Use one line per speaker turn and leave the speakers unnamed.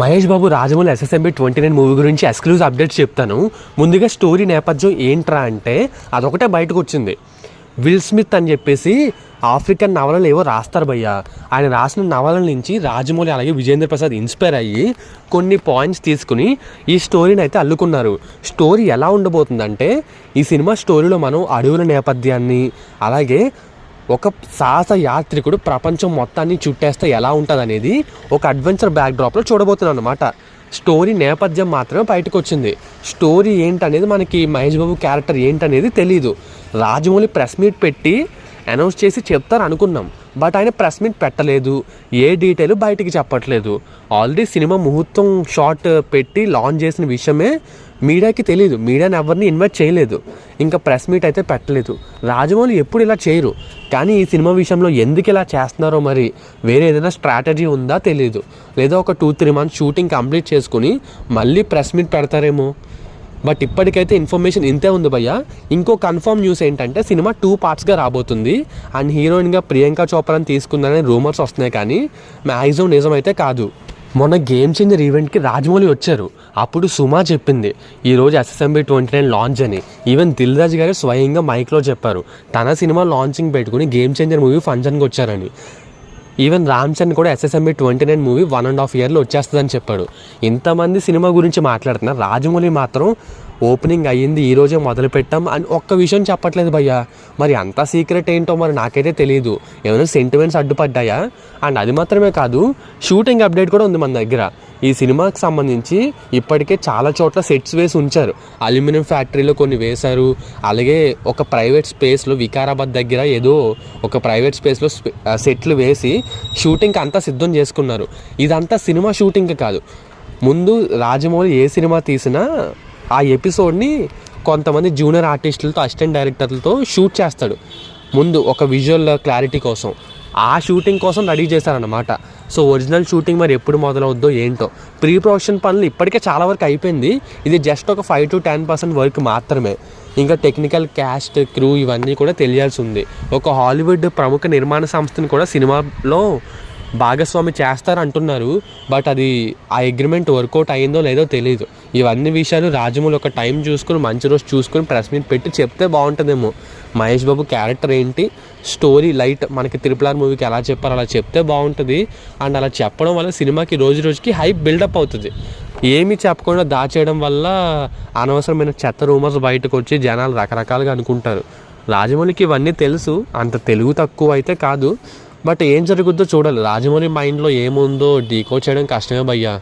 Mahesh Babu Rajamouli SSMB twenty nine movie గురించి exclusive updates చెప్తాను. ముందుగా స్టోరీ నేపథ్యం ఏంట్రా అంటే అదొకటే బయటకు వచ్చింది. విల్ స్మిత్ అని చెప్పేసి ఆఫ్రికన్ నవలలు ఏవో రాస్తారు భయ్య. ఆయన రాసిన నవలల నుంచి రాజమౌళి అలాగే విజేంద్ర ప్రసాద్ ఇన్స్పైర్ అయ్యి కొన్ని పాయింట్స్ తీసుకుని ఈ స్టోరీని అయితే అల్లుకున్నారు. స్టోరీ ఎలా ఉండబోతుందంటే ఈ సినిమా స్టోరీలో మనం అడవుల నేపథ్యాన్ని అలాగే ఒక సాహస యాత్రికుడు ప్రపంచం మొత్తాన్ని చుట్టేస్తే ఎలా ఉంటుంది అనేది ఒక అడ్వెంచర్ బ్యాక్డ్రాప్లో చూడబోతున్నాను అనమాట స్టోరీ నేపథ్యం మాత్రమే బయటకు వచ్చింది స్టోరీ ఏంటనేది మనకి మహేష్ బాబు క్యారెక్టర్ ఏంటనేది తెలియదు రాజమౌళి ప్రెస్ మీట్ పెట్టి అనౌన్స్ చేసి చెప్తారు అనుకున్నాం బట్ ఆయన ప్రెస్ మీట్ పెట్టలేదు. ఏ డీటెయిల్ బయటికి చెప్పట్లేదు. ఆల్రెడీ సినిమా ముహూర్తం షార్ట్ పెట్టి లాంచ్ చేసిన విషయమే మీడియాకి తెలియదు మీడియాని ఎవరిని ఇన్వైట్ చేయలేదు. ఇంకా ప్రెస్ మీట్ అయితే పెట్టలేదు. రాజమౌళి ఎప్పుడు ఇలా చేయరు. కానీ ఈ సినిమా విషయంలో ఎందుకు ఇలా చేస్తున్నారో మరి వేరే ఏదైనా స్ట్రాటజీ ఉందా తెలియదు లేదా ఒక two three months shooting complete చేసుకుని మళ్ళీ ప్రెస్ మీట్ పెడతారేమో? బట్ ఇప్పటికైతే ఇన్ఫర్మేషన్ ఇంతే ఉంది భయ్య. ఇంకో కన్ఫర్మ్ న్యూస్ ఏంటంటే సినిమా టూ పార్ట్స్గా రాబోతుంది. అండ్ హీరోయిన్గా ప్రియాంక చోప్రాని తీసుకుందనే రూమర్స్ వస్తున్నాయి కానీ మ్యాక్సిమం నిజం అయితే కాదు. మొన్న గేమ్ చేంజర్ ఈవెంట్కి రాజమౌళి వచ్చారు. అప్పుడు సుమా చెప్పింది ఈరోజు ఎస్ఎస్ఎంబి ట్వంటీ నైన్ లాంచ్ అని. ఈవెన్ దిల్ రాజు గారు స్వయంగా మైక్లో చెప్పారు తన సినిమా లాంచింగ్ పెట్టుకుని గేమ్ చేంజర్ మూవీ ఫంక్షన్కి వచ్చారని. ఈవెన్ రామ్ చరణ్ కూడా SSMB twenty nine movie one and half ఇయర్లో వచ్చేస్తుందని చెప్పాడు. ఇంతమంది సినిమా గురించి మాట్లాడుతున్నారు రాజమౌళి మాత్రం ఓపెనింగ్ అయ్యింది ఈరోజే మొదలుపెట్టాం అని ఒక్క విషయం చెప్పట్లేదు భయ్యా. మరి అంత సీక్రెట్ ఏంటో మరి నాకైతే తెలియదు ఏమైనా సెంటిమెంట్స్ అడ్డుపడ్డాయా? అండ్ అది మాత్రమే కాదు షూటింగ్ అప్డేట్ కూడా ఉంది మన దగ్గర. ఈ సినిమాకి సంబంధించి ఇప్పటికే చాలా చోట్ల సెట్స్ వేసి ఉంచారు. అల్యూమినియం ఫ్యాక్టరీలో కొన్ని వేశారు. అలాగే ఒక ప్రైవేట్ స్పేస్లో వికారాబాద్ దగ్గర ఏదో ఒక ప్రైవేట్ స్పేస్లో సెట్లు వేసి షూటింగ్కి అంతా సిద్ధం చేసుకున్నారు. ఇదంతా సినిమా షూటింగ్ కాదు. ముందు రాజమౌళి ఏ సినిమా తీసినా ఆ ఎపిసోడ్ని కొంతమంది జూనియర్ ఆర్టిస్టులతో అసిస్టెంట్ డైరెక్టర్లతో షూట్ చేస్తాడు. ముందు ఒక విజువల్ క్లారిటీ కోసం. ఆ షూటింగ్ కోసం రెడీ చేశారనమాట సో ఒరిజినల్ షూటింగ్ మరి ఎప్పుడు మొదలవుద్దో ఏంటో. ప్రీ ప్రొడక్షన్ పనులు ఇప్పటికే చాలా వరకు అయిపోయింది. ఇది జస్ట్ ఒక five to ten percent work మాత్రమే. ఇంకా టెక్నికల్ క్యాస్ట్ క్రూ ఇవన్నీ కూడా తెలియాల్సి ఉంది. ఒక హాలీవుడ్ ప్రముఖ నిర్మాణ సంస్థని కూడా సినిమాలో భాగస్వామి చేస్తారు అంటున్నారు బట్ అది ఆ అగ్రిమెంట్ వర్కౌట్ అయిందో లేదో తెలియదు ఇవన్నీ విషయాలు రాజమౌళి ఒక టైం చూసుకుని మంచి రోజు చూసుకుని ప్రెస్ మీట్ పెట్టి చెప్తే బాగుంటుందేమో. మహేష్ బాబు క్యారెక్టర్ ఏంటి? స్టోరీ లైట్ మనకి త్రిపుల్ ఆర్ మూవీకి ఎలా చెప్పారు అలా చెప్తే బాగుంటుంది. అండ్ అలా చెప్పడం వల్ల సినిమాకి రోజు రోజుకి హైప్ బిల్డప్ అవుతుంది. ఏమీ చెప్పకుండా దాచేయడం వల్ల అనవసరమైన చెత్త రూమర్స్ బయటకు వచ్చి జనాలు రకరకాలుగా అనుకుంటారు. రాజమౌళికి ఇవన్నీ తెలుసు. అంత తెలుగు తక్కువ అయితే కాదు. బట్ ఏం జరుగుద్దో చూడాలి. రాజమౌళి మైండ్లో ఏముందో డీకో చేయడం కష్టమే భయ్యా.